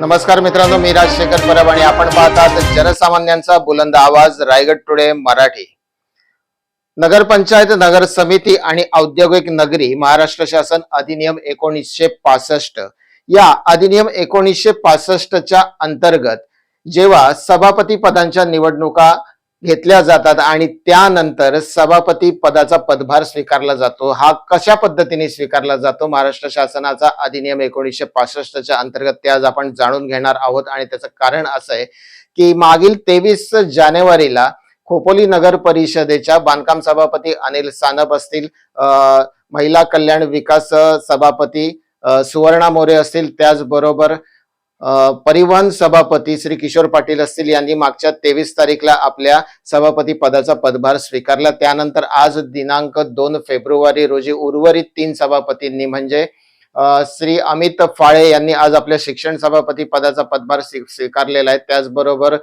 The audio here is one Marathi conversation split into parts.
नमस्कार मित्रांनो मी राजशेखर परब आणि आपण पाहतात जनसामान्यांचा बुलंद आवाज रायगड टुडे मराठी. नगरपंचायत नगर समिती आणि औद्योगिक नगरी महाराष्ट्र शासन अधिनियम एकोणीसशे पासष्ट. या अधिनियम एकोणीसशे पासष्टच्या अंतर्गत जेव्हा सभापती पदांच्या निवडणुका घेतल्या जातात आणि त्यानंतर सभापती पदाचा पदभार स्वीकारला जातो. हा कशा पद्धतीने स्वीकारला जातो? महाराष्ट्र शासनाचा अधिनियम एकोणीसशे पासष्टच्या अंतर्गत ते आज आपण जाणून घेणार आहोत आणि त्याचं कारण असं आहे की मागील तेवीस जानेवारीला खोपोली नगर परिषदेच्या बांधकाम सभापती अनिल सानप असतील अं, महिला कल्याण विकास सभापती सुवर्णा मोरे असतील त्याचबरोबर परिवहन सभापती श्री किशोर पाटील असतील यांनी मागच्या तेवीस तारीखला आपल्या सभापती पदाचा पदभार स्वीकारला. त्यानंतर आज दिनांक दोन फेब्रुवारी रोजी उर्वरित तीन सभापतींनी म्हणजे श्री अमित फाळे यांनी आज आपल्या शिक्षण सभापती पदाचा पदभार स्वीकारलेला आहे. त्याचबरोबर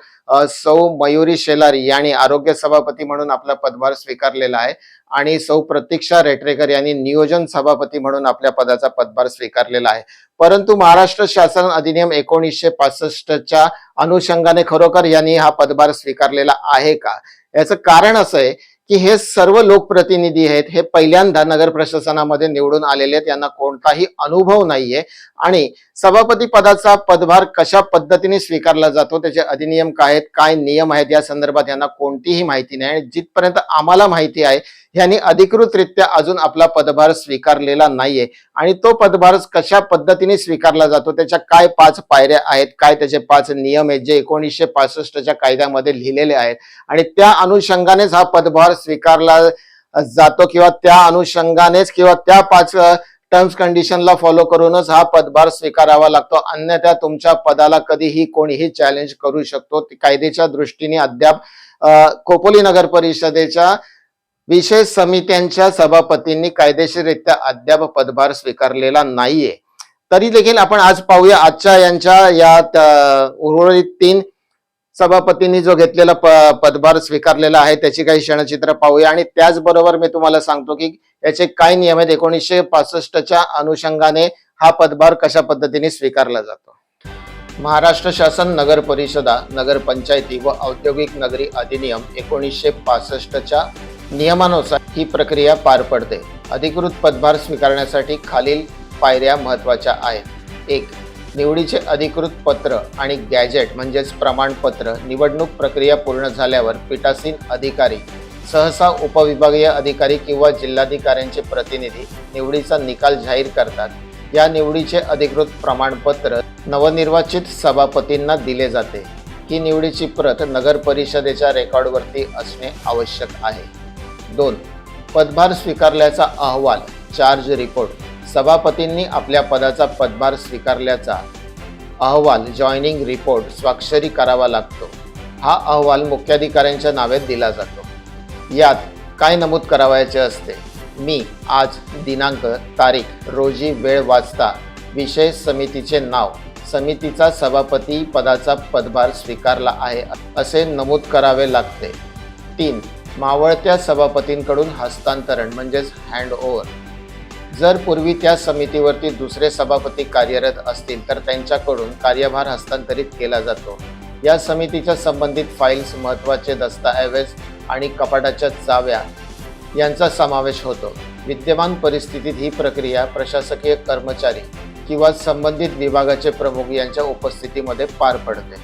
सौ मयुरी शेलार यांनी आरोग्य सभापती म्हणून आपला पदभार स्वीकारलेला आहे. आणि सौ प्रतीक्षा रेटरेकर यांनी नियोजन सभापती म्हणून आपल्या पदाचा पदभार स्वीकारलेला आहे. परंतु महाराष्ट्र शासन अधिनियम एकोणीसशे पासष्टच्या अनुषंगाने खरोखर यांनी हा पदभार स्वीकारलेला आहे का? याचं कारण असं आहे की हे सर्व लोकप्रतिनिधी आहेत हे पहिल्यांदा नगर प्रशासनामध्ये निवडून आलेले आहेत यांना कोणताही अनुभव नाहीये. आणि सभापती पदाचा पदभार कशा पद्धतीने स्वीकारला जातो त्याचे अधिनियम काय आहेत काय नियम आहेत या संदर्भात यांना कोणतीही माहिती नाही. आणि जिथपर्यंत आम्हाला माहिती आहे यांनी अधिकृतरित्या अजून आपला पदभार स्वीकारलेला नाहीये. आणि तो पदभार कशा पद्धतीने स्वीकारला जातो? त्याच्या काय पाच पायऱ्या आहेत? काय त्याचे पाच नियम आहेत? जे एकोणीसशे पासष्टच्या कायद्यामध्ये लिहिलेले आहेत. आणि त्या अनुषंगानेच हा पदभार स्वीकारला जातो किंवा त्या अनुषंगानेच किंवा त्या पाच टर्म्स कंडिशनला फॉलो करूनच हा पदभार स्वीकारावा लागतो. अन्यथा तुमच्या पदाला कधीही कोणीही चॅलेंज करू शकतो. कायद्याच्या दृष्टीने अद्याप खोपोली नगर परिषदेच्या विशेष समित्यांच्या सभापतींनी कायदेशीररित्या अद्याप पदभार स्वीकारलेला नाहीये. तरी देखील आपण आज पाहूया आजच्या यांच्या या त- उर्वरित तीन सभापतींनी जो घेतलेला प- पदभार स्वीकारलेला आहे त्याची काही क्षणचित्र पाहूया. आणि त्याचबरोबर मी तुम्हाला सांगतो की याचे काय नियम आहेत एकोणीसशे पासष्टच्या अनुषंगाने हा पदभार कशा पद्धतीने स्वीकारला जातो? महाराष्ट्र शासन नगर परिषदा नगर पंचायती व औद्योगिक नगरी अधिनियम एकोणीसशे पासष्टच्या नियमानुसार ही प्रक्रिया पार पडते. अधिकृत पदभार स्वीकारण्यासाठी खालील पायऱ्या महत्त्वाच्या आहेत. एक निवडीचे अधिकृत पत्र आणि गॅजेट म्हणजेच प्रमाणपत्र निवडणूक प्रक्रिया पूर्ण झाल्यावर पीठासीन अधिकारी सहसा उपविभागीय अधिकारी किंवा जिल्हाधिकाऱ्यांचे प्रतिनिधी निवडीचा निकाल जाहीर करतात. या निवडीचे अधिकृत प्रमाणपत्र नवनिर्वाचित सभापतींना दिले जाते. ही निवडीची प्रत नगर परिषदेच्या रेकॉर्डवरती असणे आवश्यक आहे. दोन. पदभार स्वीकारल्याचा अहवाल चार्ज रिपोर्ट सभापतींनी आपल्या पदाचा पदभार स्वीकारल्याचा अहवाल जॉईनिंग रिपोर्ट स्वाक्षरी करावा लागतो. हा अहवाल मुख्याधिकाऱ्यांच्या नावे दिला जातो. यात काय नमूद करावयाचे असते? मी आज दिनांक तारीख रोजी वेळ वाचता विषय समितीचे नाव समितीचा सभापती पदाचा पदभार स्वीकारला आहे असे नमूद करावे लागते. तीन. मावळत्या सभापतींकडून हस्तांतरण म्हणजेच हँड ओव्हर जर पूर्वी त्या समितीवरती दुसरे सभापती कार्यरत असतील तर त्यांच्याकडून कार्यभार हस्तांतरित केला जातो. या समितीच्या संबंधित फाईल्स महत्त्वाचे दस्तऐवज आणि कपाटाच्या चाव्या यांचा समावेश होतो. विद्यमान परिस्थितीत ही प्रक्रिया प्रशासकीय कर्मचारी किंवा संबंधित विभागाचे प्रमुख यांच्या उपस्थितीमध्ये पार पडते.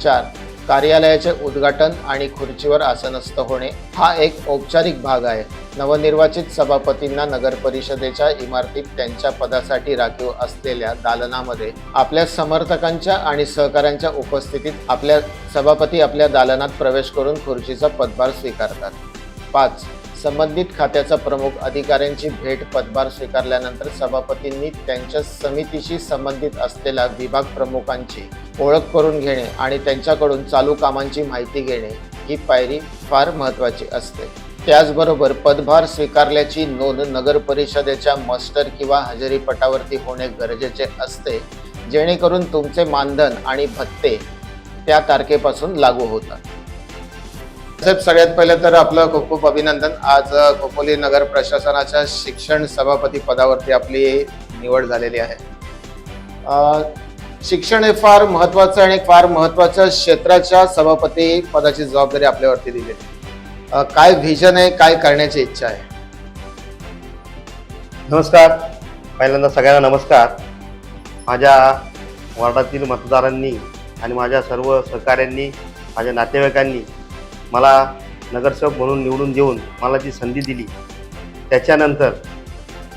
चार कार्यालयाचे उद्घाटन आणि खुर्चीवर आसनस्थ होणे हा एक औपचारिक भाग आहे. नवनिर्वाचित सभापतींना नगर परिषदेच्या इमारतीत त्यांच्या पदासाठी राखीव असलेल्या दालनामध्ये आपल्या समर्थकांच्या आणि सहकाऱ्यांच्या उपस्थितीत आपल्या सभापती आपल्या दालनात प्रवेश करून खुर्चीचा पदभार स्वीकारतात. पाच संबंधित खात्याचा प्रमुख अधिकाऱ्यांची भेट पदभार स्वीकारल्यानंतर सभापतींनी त्यांच्या समितीशी संबंधित असलेल्या विभाग प्रमुखांची ओळख करून घेणे आणि त्यांच्याकडून चालू कामांची माहिती घेणे ही पायरी फार महत्त्वाची असते. त्याचबरोबर पदभार स्वीकारल्याची नोंद नगर परिषदेच्या मस्टर किंवा हजेरी पटावरती होणे गरजेचे असते जेणेकरून तुमचे मानधन आणि भत्ते त्या तारखेपासून लागू होतात. साहेब सगळ्यात पहिले तर आपलं खूप खूप अभिनंदन. आज खोपोली नगर प्रशासनाच्या शिक्षण सभापती पदावरती आपली निवड झालेली आहे. शिक्षण हे फार महत्वाचं आणि फार महत्त्वाच्या क्षेत्राच्या सभापती पदाची जबाबदारी आपल्यावरती दिली. काय व्हिजन आहे काय करण्याची इच्छा आहे? नमस्कार. पहिल्यांदा सगळ्यांना नमस्कार. माझ्या वार्डातील मतदारांनी आणि माझ्या सर्व सहकाऱ्यांनी माझ्या नातेवाईकांनी मला नगरसेवक म्हणून निवडून देऊन मला जी संधी दिली त्याच्यानंतर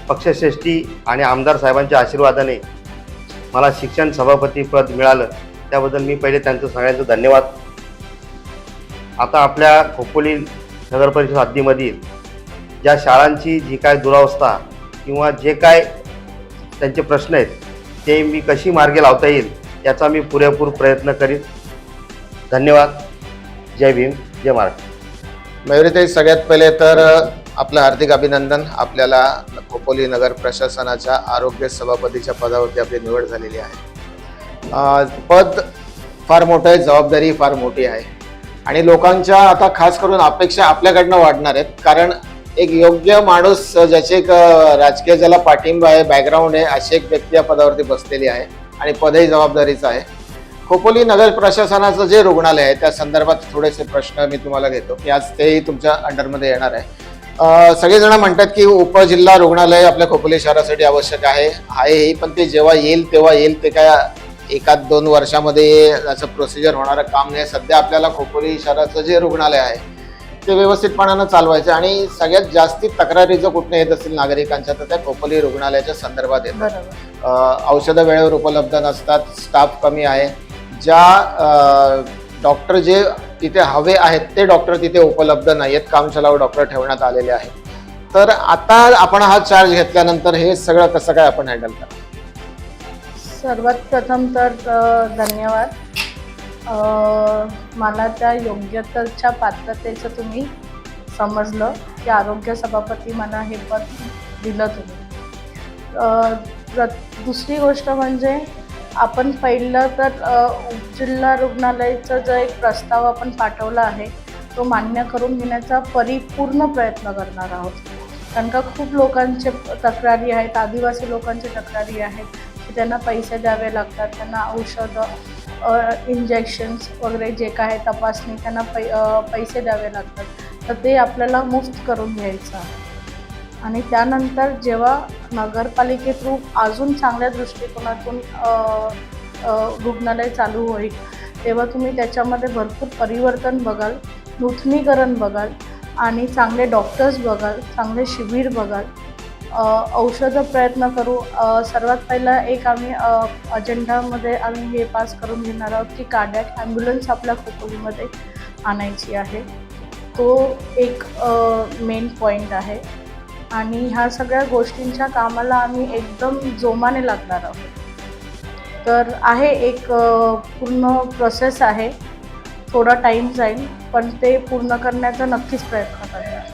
पक्षश्रेष्ठी आणि आमदार साहेबांच्या आशीर्वादाने मला शिक्षण सभापती पद मिळालं. त्याबद्दल मी पहिले त्यांचं सगळ्यांचं धन्यवाद. आता आपल्या खोपोली नगरपरिषद हद्दीमधील ज्या शाळांची जी काय दुरावस्था किंवा जे काय त्यांचे प्रश्न आहेत ते मी कशी मार्गे लावता येईल याचा मी पुरेपूर प्रयत्न करीन. धन्यवाद. जय भीम. जय महाराष्ट्र मयुरीताई सगळ्यात पहिले तर आपलं हार्दिक अभिनंदन. आपल्याला खोपोली नगर प्रशासनाच्या आरोग्य सभापतीच्या पदावरती आपली निवड झालेली आहे. पद फार मोठं आहे जबाबदारी फार मोठी आहे. आणि लोकांच्या आता खास करून अपेक्षा आपल्याकडनं वाढणार आहेत. कारण एक योग्य माणूस ज्याचे एक राजकीय ज्याला पाठिंबा आहे बॅकग्राऊंड आहे अशी एक व्यक्ती या पदावरती बसलेली आहे. आणि पदही जबाबदारीचं आहे. खोपोली नगर प्रशासनाचं जे रुग्णालय आहे त्या संदर्भात थोडेसे प्रश्न मी तुम्हाला घेतो की आज तेही तुमच्या अंडरमध्ये येणार आहे. सगळेजण म्हणतात की उपजिल्हा रुग्णालय आपल्या खोपोली शहरासाठी आवश्यक आहे आहे पण ते जेव्हा येईल तेव्हा येईल ते काय एकाच दोन वर्षामध्ये असं प्रोसिजर होणारं काम नाही. सध्या आपल्याला खोपोली शहराचं जे रुग्णालय आहे ते व्यवस्थितपणानं चालवायचं आणि सगळ्यात जास्ती तक्रारी जर कुठनं येत असतील नागरिकांच्या तर त्या खोपोली रुग्णालयाच्या संदर्भात येतात. औषधं वेळेवर उपलब्ध नसतात स्टाफ कमी आहे ज्या डॉक्टर जे तिथे हवे आहेत ते डॉक्टर तिथे उपलब्ध नाही आहेत कामचलाऊ डॉक्टर ठेवण्यात आलेले आहेत. तर आता आपण हा चार्ज घेतल्यानंतर हे सगळं कसं काय आपण हँडल करा सर्वात प्रथम तर धन्यवाद. मला त्या योग्यतेच्या पात्रतेचं तुम्ही समजलं की आरोग्य सभापती मला हे पद दिलं तुम्ही. प्र दुसरी गोष्ट म्हणजे आपण पहिलं तर जिल्हा रुग्णालयाचा जो एक प्रस्ताव आपण पाठवला आहे तो मान्य करून घेण्याचा परिपूर्ण प्रयत्न करणार आहोत. कारण का खूप लोकांचे तक्रारी आहेत आदिवासी लोकांचे तक्रारी आहेत की त्यांना पैसे द्यावे लागतात त्यांना औषधं इंजेक्शन्स वगैरे जे काय तपासणी त्यांना पै पैसे द्यावे लागतात. तर ते आपल्याला मुफ्त करून घ्यायचं आणि त्यानंतर जेव्हा नगरपालिके थ्रू अजून चांगल्या दृष्टिकोनातून रुग्णालय चालू होईल. तेव्हा तुम्ही त्याच्यामध्ये भरपूर परिवर्तन बघाल नूतनीकरण बघाल आणि चांगले डॉक्टर्स बघाल चांगले शिबिर बघाल. औषधं प्रयत्न करू. सर्वात पहिला एक आम्ही अजेंडामध्ये आम्ही हे पास करून घेणार आहोत की कार्डॅक ॲम्ब्युलन्स आपल्या खोपोलीमध्ये आणायची आहे. तो एक मेन पॉईंट आहे. आणि ह्या सगळ्या गोष्टींच्या कामाला आम्ही एकदम जोमाने लागणार आहोत. तर आहे एक पूर्ण प्रोसेस आहे. थोडा टाईम जाईल पण ते पूर्ण करण्याचा नक्कीच प्रयत्न करणार.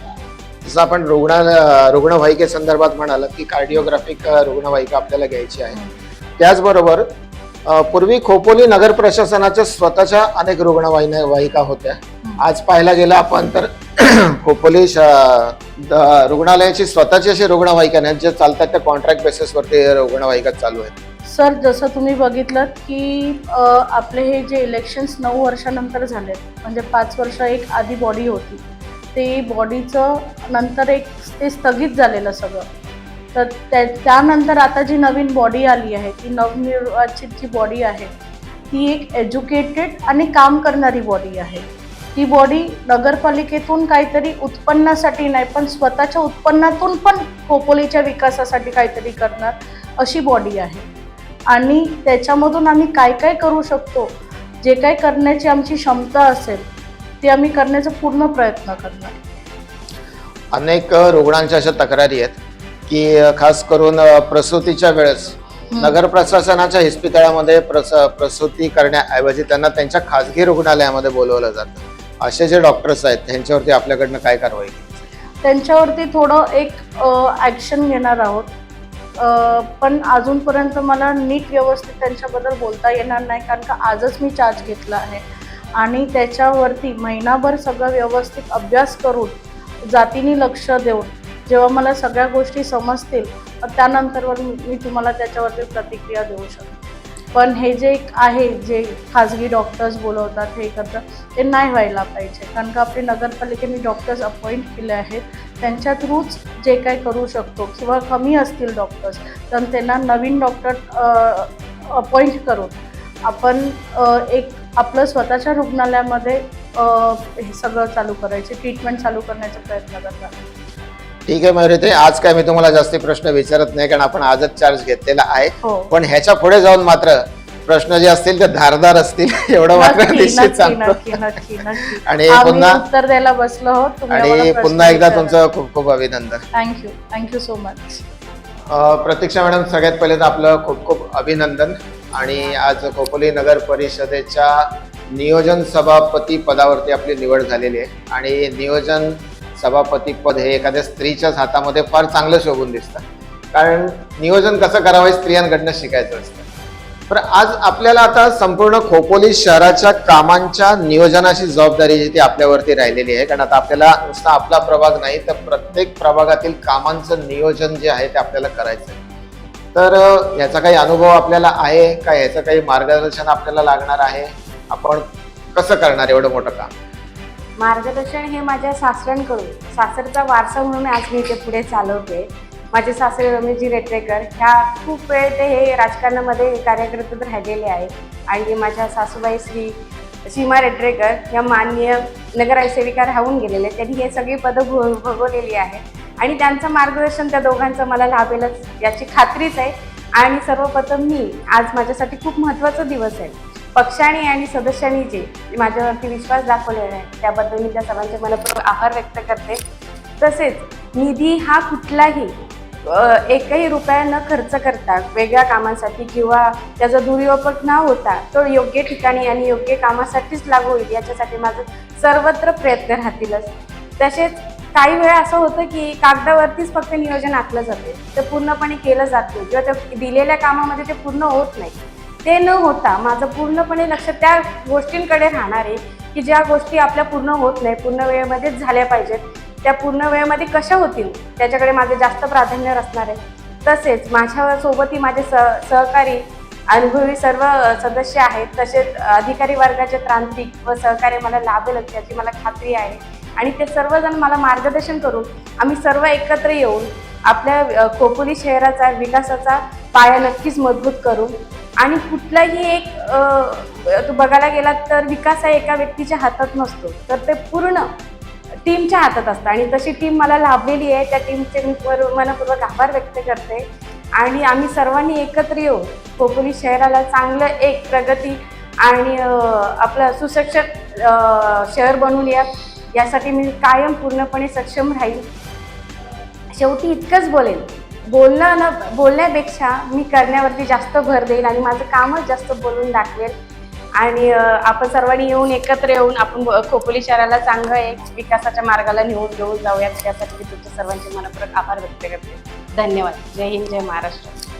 जसं आपण रुग्ण रुग्णवाहिके संदर्भात म्हणाल की कार्डिओग्राफिक रुग्णवाहिका आपल्याला घ्यायची आहे. त्याचबरोबर पूर्वी खोपोली नगर प्रशासनाच्या स्वतःच्या अनेक रुग्णवाहिन्या वाहिका होत्या. आज पाहायला गेलं आपण तर खोपोली द- रुग्णालयाची स्वतःची अशी रुग्णवाहिका नाही जे चालतात त्या कॉन्ट्रॅक्ट बेसिसवरती रुग्णवाहिका चालू आहेत. सर जसं तुम्ही बघितलं की आपले हे जे इलेक्शन्स नऊ वर्षानंतर झाले म्हणजे पाच वर्ष एक आधी बॉडी होती ते बॉडीचं नंतर एक ते स्थगित झालेलं सगळं. तर त्या त्यानंतर आता जी नवीन बॉडी आली आहे ती नवनिर्वाचित जी बॉडी आहे ती एक एज्युकेटेड आणि काम करणारी बॉडी आहे. ती बॉडी नगरपालिकेतून काहीतरी उत्पन्नासाठी नाही पण स्वतःच्या उत्पन्नातून पण खोपोलीच्या विकासासाठी काहीतरी करणार अशी बॉडी आहे. आणि त्याच्यामधून आम्ही काय काय करू शकतो जे काय करण्याची आमची क्षमता असेल ते आम्ही करण्याचा पूर्ण प्रयत्न करणार. अनेक रुग्णांच्या अशा तक्रारी आहेत की खास करून प्रसूतीच्या वेळेस नगर प्रशासनाच्या इस्पितळामध्ये प्रस प्रसूती करण्याऐवजी त्यांना त्यांच्या खाजगी रुग्णालयामध्ये बोलवलं जातं. असे जे डॉक्टर्स आहेत त्यांच्यावरती आपल्याकडनं काय कारवाई त्यांच्यावरती थोडं एक ॲक्शन घेणार आहोत. पण अजूनपर्यंत मला नीट व्यवस्थित त्यांच्याबद्दल बोलता येणार नाही कारण का आजच मी चार्ज घेतला आहे. आणि त्याच्यावरती महिनाभर सगळं व्यवस्थित अभ्यास करून जातीने लक्ष देऊन जेव्हा मला सगळ्या गोष्टी समजतील त्यानंतरवर मी मी तुम्हाला त्याच्यावरती प्रतिक्रिया देऊ शकते. पण हे जे एक आहे जे खाजगी डॉक्टर्स बोलवतात हे करतात ते नाही व्हायला पाहिजे. कारण का आपले नगरपालिकेने डॉक्टर्स अपॉइंट केले आहेत त्यांच्या थ्रूच जे काय करू शकतो किंवा कमी असतील डॉक्टर्स तर त्यांना नवीन डॉक्टर अपॉइंट करून आपण एक आपलं स्वतःच्या रुग्णालयामध्ये हे सगळं चालू करायचे ट्रीटमेंट चालू करण्याचा प्रयत्न करतात. ठीक आहे मयुरी आज काय मी तुम्हाला जास्ती प्रश्न विचारत नाही कारण आपण आजच चार्ज घेतलेला आहे. हो. पण ह्याच्या पुढे जाऊन मात्र प्रश्न जे असतील ते धारदार असतील एवढं मात्र निश्चित सांगतो. आणि पुन्हा उत्तर द्यायला बसलो आणि पुन्हा एकदा तुमचं खूप खूप अभिनंदन. Thank you thank you so much Pratiksha madam सगळ्यात पहिले तर आपलं खूप खूप अभिनंदन. आणि आज खोपोली नगर परिषदेच्या नियोजन सभापती पदावरती आपली निवड झालेली आहे. आणि नियोजन सभापती पद हे एखाद्या स्त्रीच्याच हातामध्ये फार चांगलं शोभून दिसतं. कारण नियोजन कसं करावं हे स्त्रियांकडनं शिकायचं असतं. तर आज आपल्याला आता संपूर्ण खोपोली शहराच्या कामांच्या नियोजनाची जबाबदारी जी ती आपल्यावरती राहिलेली आहे. कारण आता आपल्याला नुसता आपला प्रभाग नाही तर प्रत्येक प्रभागातील कामांचं नियोजन जे आहे ते आपल्याला करायचं आहे तर याचा काही अनुभव आपल्याला आहे का? याचं काही मार्गदर्शन आपल्याला लागणार आहे? आपण कसं करणार एवढं मोठं काम? मार्गदर्शन हे माझ्या सासऱ्यांकडून सासरचा वारसा म्हणून आज मी ते पुढे चालवते. माझे सासरे रमेशजी रेटरेकर ह्या खूप वेळ ते हे राजकारणामध्ये कार्यकर्ते राहिलेले आहे आणि माझ्या सासूबाई श्री सीमा रेटरेकर या माननीय नगरसेविका राहून गेलेले त्यांनी हे सगळी पदं भो भोगवलेली आहे आणि त्यांचं मार्गदर्शन त्या दोघांचं मला लाभेलच याची खात्रीच आहे. आणि सर्वप्रथम मी आज माझ्यासाठी खूप महत्त्वाचा दिवस आहे. पक्षाने आणि सदस्यांनी जे माझ्यावरती विश्वास दाखवलेला आहे त्याबद्दल मी त्या सर्वांचे मनपूर्वक आभार व्यक्त करते. तसेच निधी हा कुठलाही एकही रुपया न खर्च करता वेगळ्या कामांसाठी किंवा त्याचा दुरुपयोग न होता तो योग्य ठिकाणी आणि योग्य कामासाठीच लागू होईल याच्यासाठी माझं सर्वत्र प्रयत्न राहतीलच. तसेच काही वेळा असं होतं की कागदावरतीच फक्त नियोजन आखलं जाते ते पूर्णपणे केलं जात नाही किंवा ते दिलेल्या कामामध्ये ते पूर्ण होत नाही. ते न होता माझं पूर्णपणे लक्ष त्या गोष्टींकडे राहणार आहे की ज्या गोष्टी आपल्या पूर्ण होत नाही पूर्ण वेळेमध्येच झाल्या पाहिजेत. त्या पूर्ण वेळेमध्ये कशा होतील त्याच्याकडे माझे जास्त प्राधान्य असणार आहे. तसेच माझ्यासोबतही माझे स सहकारी अनुभवी सर्व सदस्य आहेत. तसेच अधिकारी वर्गाचे तांत्रिक व सहकार्य मला लाभेलच याची मला खात्री आहे. आणि ते सर्वजण मला मार्गदर्शन करून आम्ही सर्व एकत्र येऊन आपल्या खोपोली शहराचा विकासाचा पाया नक्कीच मजबूत करू. आणि कुठलाही एक तू बघायला गेलात तर विकास हा एका व्यक्तीच्या हातात नसतो. तर ते पूर्ण टीमच्या हातात असतं. आणि तशी टीम मला लाभलेली आहे त्या टीमचे मी पर मनपूर्वक आभार व्यक्त करते. आणि आम्ही सर्वांनी एकत्र येऊन खोपोली शहराला चांगलं एक प्रगती आणि आपलं सुशिक्षित शहर बनवून या. यासाठी मी कायम पूर्णपणे सक्षम राहील शेवटी इतकंच बोलेन. बोलणं न बोलण्यापेक्षा मी करण्यावरती जास्त भर देईल आणि माझं कामच जास्त बोलून दाखवेल. आणि आपण सर्वांनी येऊन एकत्र येऊन आपण खोपोली शहराला चांगलं एक विकासाच्या मार्गाला नेऊन घेऊन जाऊयात. त्यासाठी मी तुमच्या सर्वांचे मनपूर्वक आभार व्यक्त करते. धन्यवाद. जय हिंद जय महाराष्ट्र.